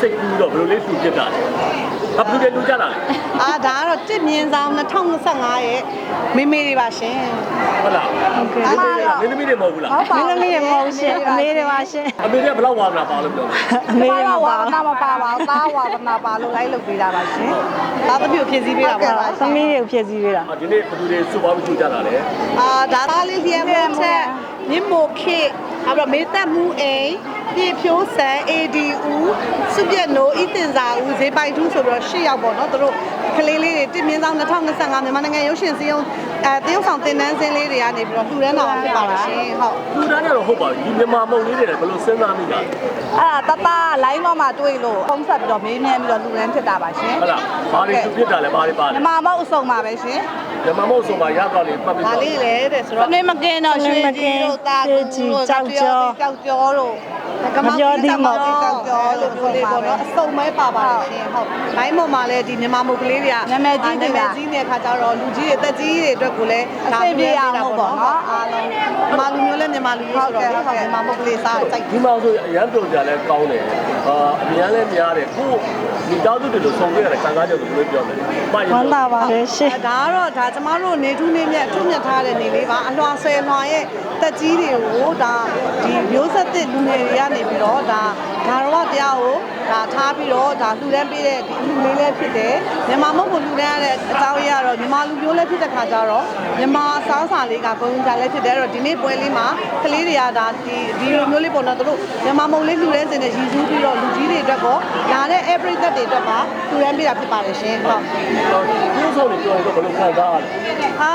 စိတ်ကူးတော့ဘယ်လိုလေးလူပြစ်တာလဲအဘယ်လိုလဲလူကြတာလဲအာဒါကတော့တစ်မြင်းဆောင်2025ရဲ့မေမေတွေပါရှင်ဟုတ်လားဟုတ်ကဲ့မင်းသမီးတွေမဟုတ်ဘူးလားမင်းသမီးတွေမဟုတ်ရှင်အမေတွေပါရှင်အမေကဘယ်လောက်ဝါသနာပါလို့ပြောလဲအမေတွေမပါနာမပါပါဘူးသားဝါဒနာပါလို့လိုက်လုပ်ပေးတာပါရှင်သားသမီးကိုဖြည့်ဆည်းပေးတာပါသမီးတွေကိုဖြည့်ဆည်းပေးတာဒီနေ့ဘယ်သူတွေစုပေါင်းပြီးလူကြတာလဲအာဒါသားလေးလျက်မို့ချက်မြင့်မိုခေအဲ့တော့မေတ္တမှုအိမ်ပြည့်ဖြိုးဆန် ADU စုပြက်နိုးဤတင်စာဦးဈေးပိုက်တူးဆိုပြီးတော့၈ယောက်ပေါ့နော်သူတို့ကလေးလေးတွေတစ်မြင်းဆောင်2025မြန်မာနိုင်ငံရုပ်ရှင်စည်းရုံးအဲတရုတ်ဆောင်တင်တန်းစင်းလေးတွေကနေပြီးတော့လှူဒန်းတာပါဖြစ်ပါလားရှင်ဟုတ်လူတန်းကတော့ဟုတ်ပါဘူးဒီမြန်မာမုံလေးတွေလည်းဘယ်လိုစဉ်းစားမိတာလဲအဲ့ဒါတတ line ပေါ်မှာတွေ့လို့ဖုန်းဆက်ပြီးတော့မေးမြန်းပြီးတော့လှူဒန်းဖြစ်တာပါရှင်ဟုတ်လားဘာတွေလူပြစ်တာလဲဘာတွေပါလဲမြန်မာမဟုတ်အစုံပါပဲရှင်မြန်မာမုံဆိုမှရသွားလေပတ်ပြီးဒါတော့လေးလေတဲ့ဆိုတော့နေမကင်းတော့ရွှေကြီးတို့တာကူတို့ကြောက်ကြောတို့ကြောက်ကြောတို့လို့ပြောလေးပေါ့နော်အစုံမဲပါပါတယ်ရှင်ဟုတ် line ပေါ်မှာလည်းဒီမြန်မာမုတ်ကလေးတွေကနာမည်ကြီးနာမည်ကြီးတဲ့ခါကျတော့လူကြီးတွေတက်ကြီးတွေအတွက်ကိုလည်းဒါပြေးအောင်လို့ပေါ့နော်အားလုံးမြန်မာလူမျိုးလည်းမြန်မာလူမျိုးဆိုတော့ဟုတ်မြန်မာမုတ်ကလေးစားစိုက်ဒီမှာဆိုအရန်တော်ကြလဲကောင်းတယ် အာအများလဲများတယ်ကိုဒီတောက်သူတွေလို့ဆုံးခဲ့ရတဲ့ခံစားချက်ကိုဘယ်လိုပြောမလဲမရဝမ်းသာပါတယ်ရှင် ဒါကတော့ဒါကျမတို့နေထူးနေမြတ်ထုမြတ်ထားတဲ့နေလေးပါအလွှာဆယ်လွှာရဲ့တက်ကြီးတွေကိုဒါဒီမျိုးဆက်သစ်လူငယ်တွေကနေပြီးတော့ဒါ ဒါတော့တရားကိုဒါထားပြီးတော့ဒါလှူဒန်းပေးတဲ့ဒီလူလေးလေးဖြစ်တယ်မြန်မာမဟုတ်ဘူးလှူဒန်းရတဲ့အကြောင်းအရာတော့မြန်မာလူမျိုးလေးဖြစ်တဲ့ခါကျတော့မြန်မာစောင်းစာလေးကဘုံကြလည်းဖြစ်တယ်အဲ့တော့ဒီနေ့ပွဲလေးမှာကလေးတွေကဒါဒီဒီလိုမျိုးလေးပေါ့နော်သူတို့မြန်မာမုံလေးလှူဒန်းစင်နဲ့ရည်စူးပြီးတော့လူကြီးတွေအတွက်ကောဒါနဲ့ every သက်တွေအတွက်ပါလှူဒန်းပေးတာဖြစ်ပါတယ်ရှင်ဟုတ်ဒီဆုံးနေပြောရင်ဘယ်လိုခံစားရလဲအာ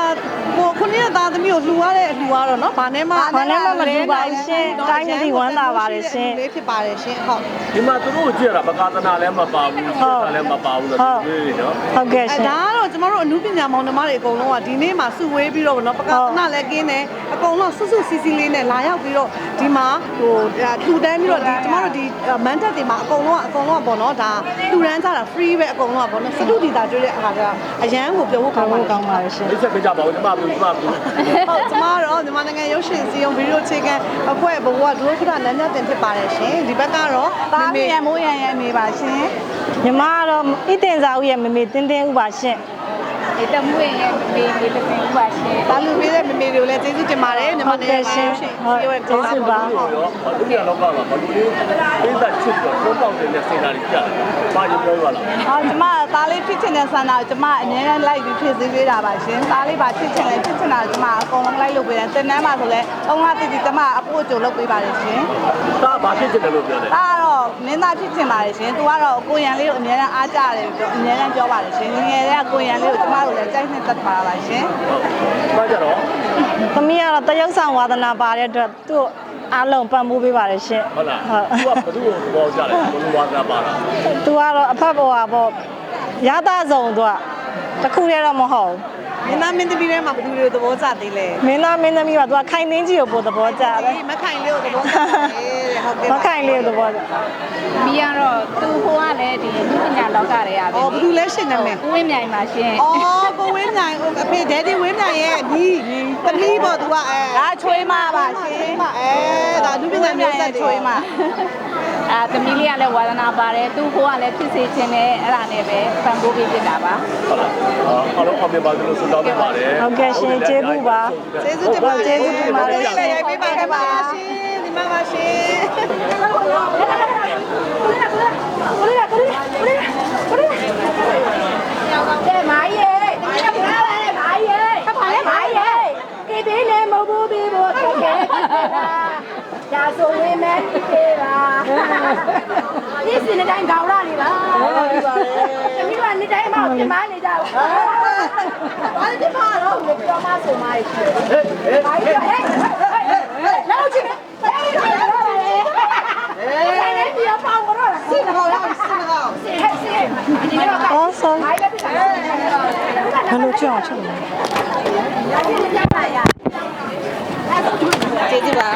ကိုခုနှစ်သားသမီးကိုလှူရတဲ့အလှူကတော့နော်ဘာနဲ့မှဘာနဲ့မှမတူပါဘူးရှင်တိုင်းမသိဝမ်းသာပါတယ်ရှင်လေးဖြစ်ပါတယ်ရှင်ဟုတ် ဒီမှာသူတို့ကိုကြည့်ရတာပကာသနာလည်းမပါဘူးစိတ်ကလည်းမပါဘူးလို့ဒီလေးနော်ဟုတ်ကဲ့အဲရှင် ဒါကတော့ကျမတို့အမှုပညာမောင်နှမတွေအကုန်လုံးကဒီနေ့မှာစုဝေးပြီးတော့ဗောနော်ပကသနာလည်းကင်းတယ်အကုန်လုံးစွတ်စွတ်စီစီလေးနဲ့လာရောက်ပြီးတော့ဒီမှာဟိုထူတန်းပြီးတော့ဒီကျမတို့ဒီမန်တက်တွေမှာအကုန်လုံးကအကုန်လုံးကဗောနော်ဒါထူတန်းကြတာ free ပဲအကုန်လုံးကဗောနော်စတုဒီတာတွေ့တဲ့အခါကျတော့အရန်ကိုပြောဖို့ကောကောင်းင်းပါကောင်းပါတယ်ရှင်ဒီဆက်ပြကြပါဦးဒီမှာဘူးဒီမှာဘူး ဟုတ်ကျမတို့မြန်မာနိုင်ငံ ရုပ်ရှင်စီယုံဗီဒီယိုချေကအဖွဲ့ဘဝဒုက္ခရလမ်းညတင်ဖြစ်ပါတယ်ရှင်ဒီဘက်ကတော့တားရမိုးရန်ရန်နေပါရှင်ညီမကတော့ဣတင်စာဦးရဲ့မမေတင်းတင်းဦးပါရှင် ဒီတမှုရဲ့မေးလေးတစ်ပင်ဥပါရှင်ဒါလူပေးတဲ့မမေတွေကိုလည်းကျေးဇူးတင်ပါတယ်မြန်မာနိုင်ငံရုပ်ရှင်စီယုံရဲ့ကောင်းပါရောလူရလောကမှာဘလူလေးပိသက်ချစ်တော့သုံးပေါက်တဲ့စေနာကြီးပြတယ်။ဘာကြီးပြောရလားဟောကျမသားလေးဖြစ်ချင်တဲ့ဆန္ဒကိုကျမအငြင်းနဲ့လိုက်ပြီးဖြစ်စေပေးတာပါရှင်သားလေးပါဖြစ်ချင်တယ်ဖြစ်ချင်တာကျမအကုန်လုံးလိုက်လုပ်ပေးတယ်တင်တန်းမှာဆိုလဲအုံးကတည်တည်ကျမအဖို့ကြိုလုပ်ပေးပါတယ်ရှင်။ဒါဘာဖြစ်ချင်တယ်လို့ပြောတယ်ဒါက တော့မင်းသားဖြစ်ချင်ပါတယ်ရှင်သူကတော့ကိုရန်လေးကိုအများနဲ့အားကြတယ်ပြောအများနဲ့ပြောပါတယ်ရှင်ငယ်ငယ်တည်းကကိုရန်လေးကိုကျမတို့လည်းကြိုက်နှစ်သက်ပါပါရှင်။ဟုတ်။ဘာကြတော့သမီးကတော့တရုတ်ဆောင်ဝါသနာပါတဲ့အတွက်သူ့အားလုံးပံ့ပိုးပေးပါတယ်ရှင်ဟုတ်လားဟုတ်။ तू ကဘယ်သူ့ကိုသဘောကျလဲဘယ်လိုဝါသာပါလားသူကတော့အဖက်ပေါ်ပါပေါ့ရတာဆုံးသူကတစ်ခုတည်းတော့မဟုတ်ဘူး မင်းသားမင်းသမီးထဲမှာဘယ်သူတွေသဘောကျသေးလဲမင်းသားမင်းသမီးကသူကခိုင်နှင်းကြီးကိုပို့သဘောကျတယ်မခိုင်လေးကိုသဘောကျတယ်ဟုတ်ကဲ့မခိုင်လေးကိုသဘောကျမိကတော့သူဟိုကလည်းဒီလူပညာလောကတွေကပဲအော်ဘယ်သူလဲရှင်နာမည်ဝင်းမြိုင်ပါရှင်အော်ကိုဝင်းနိုင်အဖေဒဲဒီဝင်းနိုင်ရဲ့ညီသမီးပေါ့သူကအဲဒါချွေးမပါရှင်မအဲဒါလူပညာမျိုးဆက်ချွေးမ အာသမီးလေးကလည်းဝါသနာပါတယ်သူဟိုကလည်းဖြစ်စေခြင်းနဲ့အဲ့ဒါနဲ့ပဲဖန်ဖိုးပေးဖြစ်တာပါ။ဟုတ်လား။အားလုံးအောင်မြင်ပါလို့ဆုတောင်းပေးပါတယ်ဟုတ်ကဲ့ရှင်ကျေးဇူးပါကျေးဇူးတင်ပါတယ်ကျေးဇူးတင်ပါတယ်ရိုက်ပေးပါခဲ့ပါရှင်ဒီမှာပါရှင် စစ်ဟောရစစ်ဟောအော်ဆောဘယ်လိုကြောက်ချက်လဲ ကျေးဇူးပါ